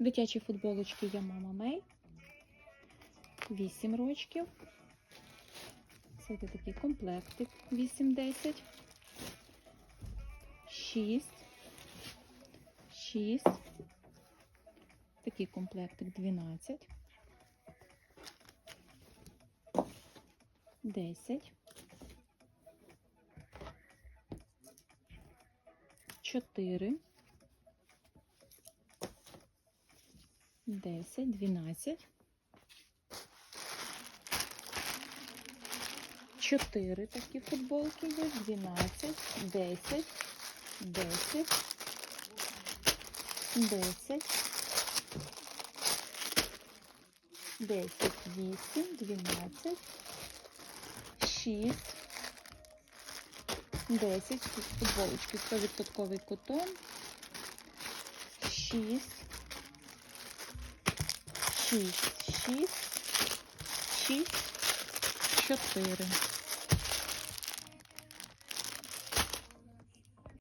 Дитячі футболочки я мама Мей. 8 рочків. Це такий комплектик 8-10. 6. 6. Такий комплектик 12. 10. 4. 10, 12. 4 такі футболки є, 12, 10, 10, 10, 10, 8, 12, 6, 10, тут футболочки 100% котон, 6, 6, 6, 6, 4.